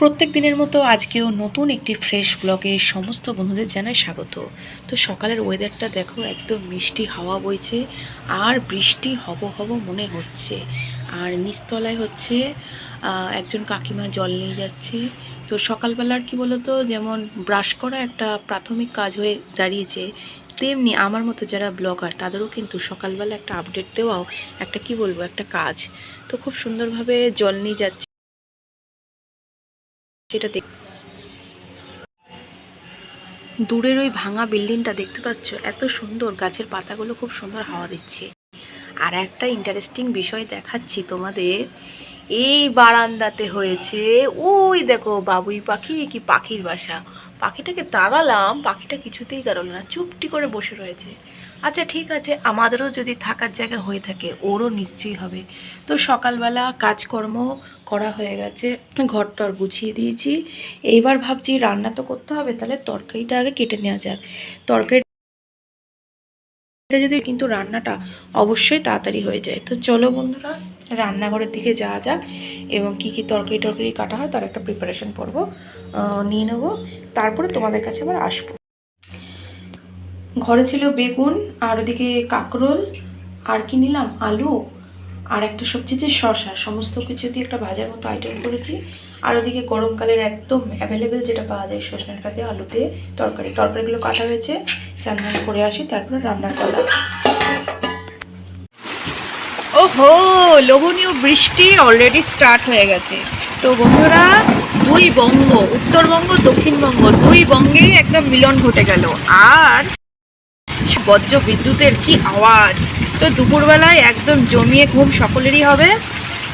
প্রত্যেক দিনের মতো আজকেও নতুন একটি ফ্রেশ ব্লগে সমস্ত বন্ধুদের জানাই স্বাগত। তো সকালের ওয়েদারটা দেখো, একদম মিষ্টি হাওয়া বইছে, আর বৃষ্টি হব হব মনে হচ্ছে। আর নিচতলায় হচ্ছে একজন কাকিমা জল নিয়ে যাচ্ছে। তো সকালবেলার কি বলতো, যেমন ব্রাশ করা একটা প্রাথমিক কাজ হয়ে দাঁড়িয়েছে, তেমনি আমার মতো যারা ব্লগার তাদেরও কিন্তু সকালবেলা একটা আপডেট দেওয়াও একটা কি বলব, একটা কাজ। তো খুব সুন্দরভাবে জল নিয়ে যাচ্ছে। সেটা দেখ দূরের ওই ভাঙা বিল্ডিংটা দেখতে পাচ্ছ? এত সুন্দর। গাছের পাতাগুলো খুব সুন্দর হাওয়া দিচ্ছে। আর একটা ইন্টারেস্টিং বিষয় দেখাচ্ছি তোমাদের। এই বারান্দাতে হয়েছে, ওই দেখো বাবুই পাখি কি পাখির বাসা। পাখিটাকে তাড়ালাম, পাখিটা কিছুতেই তাড়ালো না। চুপটি করে বসে রয়েছে। আচ্ছা ঠিক আছে, আমাদেরও যদি থাকার জায়গা হয়ে থাকে, ওরও নিশ্চয়ই হবে। তো সকালবেলা কাজকর্ম করা হয়ে গেছে ঘর টর গুছিয়ে দিয়েছি। এইবার ভাবছি রান্না তো করতে হবে, তাহলে তরকারিটা আগে কেটে নেওয়া যাক। তরকারি এটা যদি, কিন্তু রান্নাটা অবশ্যই তাড়াতাড়ি হয়ে যায়। তো চলো বন্ধুরা, রান্নাঘরের দিকে যাওয়া যাক এবং কি কি তরকারি টরকারি কাটা হয়, তার একটা প্রিপারেশন পর্ব নিয়ে নেব। তারপরে তোমাদের কাছে আবার আসব। ঘরে ছিল বেগুন, আর ওদিকে কাঁকরোল, আর কি নিলাম? আলু, আর একটা সবজি যে শশা সমস্ত কিছু দিয়ে একটা ভাজার মতো আইটেম করেছি। আর ওদিকে গরমকালের একদম অ্যাভেলেবেল যেটা পাওয়া যায় সজনাটা দিয়ে, আলু দিয়ে তরকারি। তরকারিগুলো কাটা হয়েছে চান্দান করে আসি, তারপরে রান্নার পালা। ওহো, লোভনীয় বৃষ্টি অলরেডি স্টার্ট হয়ে গেছে। তো বন্ধুরা, দুই বঙ্গ, উত্তরবঙ্গ, দক্ষিণবঙ্গ, দুই বঙ্গে একটা মিলন ঘটে গেল। আর বজ্র বিদ্যুতের কি আওয়াজ? তো দুপুরবেলায় একদম জমিয়ে ঘুম সকলেরই হবে।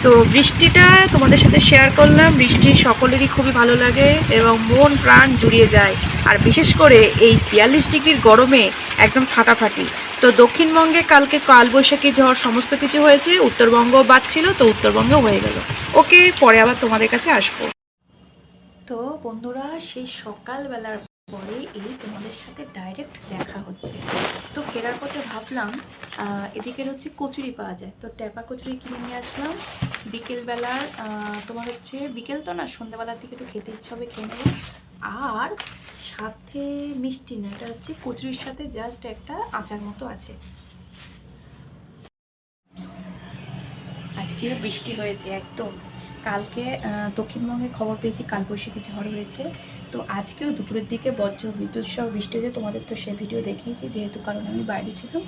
তো বৃষ্টিটা তোমাদের সাথে শেয়ার করলাম। বৃষ্টি সকলেরই খুবই ভালো লাগে এবং মন প্রাণ জুড়িয়ে যায়। আর বিশেষ করে এই বিয়াল্লিশ ডিগ্রির গরমে একদম ফাটাফাটি। তো দক্ষিণবঙ্গে কালকে কালবৈশাখী ঝড় সমস্ত কিছু হয়েছে। উত্তরবঙ্গ বাদ ছিল তো উত্তরবঙ্গেও হয়ে গেল। ওকে, পরে আবার তোমাদের কাছে আসব। তো বন্ধুরা, সেই সকালবেলার পরে এই তোমাদের সাথে ডাইরেক্ট দেখা হচ্ছে। তো ফেরার পথে ভাবলাম এদিকের হচ্ছে কচুরি পাওয়া যায়। তো ট্যাপা কচুরি কিনে নিয়ে আসলাম। বিকেলবেলার তোমার হচ্ছে বিকেল তো না, সন্ধ্যাবেলার দিকে একটু খেতে ইচ্ছে হবে, খেয়ে নেব। আর সাথে মিষ্টি না, এটা হচ্ছে কচুরির সাথে জাস্ট একটা আচার মতো আছে। আজকে বৃষ্টি হয়েছে একদম। কালকে দক্ষিণবঙ্গে খবর পেয়েছি কালবৈশাখী ঝড় হয়েছে। তো আজকেও দুপুরের দিকে বজ্র বিদ্যুৎ সহ বৃষ্টি হয়েছে। তোমাদের তো সে ভিডিও দেখিয়েছি, যেহেতু কারণ আমি বাইরে ছিলাম।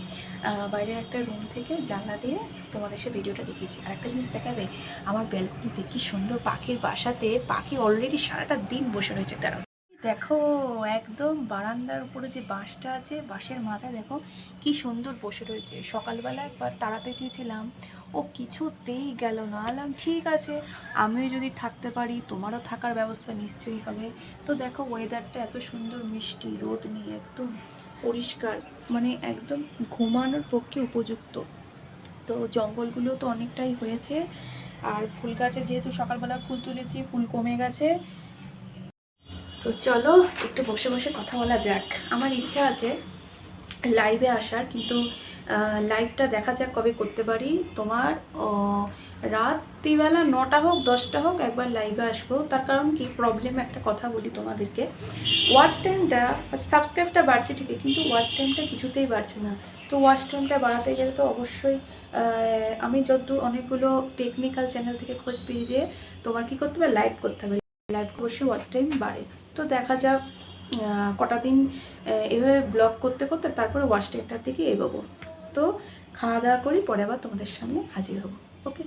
বাইরের একটা রুম থেকে জানলা দিয়ে তোমাদের সে ভিডিওটা দেখিয়েছি। আর একটা জিনিস দেখাবে, আমার ব্যালকনিতে কি সুন্দর পাখির বাসাতে, পাখি অলরেডি সারাটা দিন বসে রয়েছে। তারা দেখো, একদম বারান্দার উপরে যে বাঁশটা আছে, বাঁশের মাথায় দেখো কি সুন্দর বসে রয়েছে। সকালবেলা একবার তাড়াতে চেয়েছিলাম, ও কিছুতেই গেল না। আলাম, ঠিক আছে, আমিও যদি থাকতে পারি, তোমারও থাকার ব্যবস্থা নিশ্চয়ই হবে। তো দেখো ওয়েদারটা এত সুন্দর, মিষ্টি, রোদ নিয়ে একদম পরিষ্কার মানে একদম ঘুমানোর পক্ষে উপযুক্ত। তো জঙ্গলগুলো তো অনেকটাই হয়েছে, আর ফুল গাছে যেহেতু সকালবেলা ফুল তুলেছি, ফুল কমে গেছে তো চলো একটু বসে বসে কথা বলা যাক। আমার ইচ্ছা আছে লাইভে আসার, কিন্তু লাইভটা দেখা যাক কবে করতে পারি। তোমার রাত্রিবেলা নটা হোক, দশটা হোক, একবার লাইভে আসব। তার কারণ কি? প্রবলেম একটা কথা বলি তোমাদেরকে। ওয়াচ টাইমটা সাবস্ক্রাইবটা বাড়ছে ঠিকই, কিন্তু ওয়াচ টাইমটা কিছুতেই বাড়ছে না। তো ওয়াচ টাইমটা বাড়াতে গেলে তো অবশ্যই আমি যতদূর অনেকগুলো টেকনিক্যাল চ্যানেল থেকে খোঁজ পেয়ে যে তোমার কি করতে হবে? লাইভ করতে হবে। লাইভ বসে ওয়াচ টাইম বাড়ে। তো দেখা যাক কটা দিন এভাবে ব্লগ করতে করতে তারপরে ওয়াচ টাইমটার দিকে এগোবো। তো খাওয়া দাওয়া করি, পরে আবার তোমাদের সামনে হাজির হব। ওকে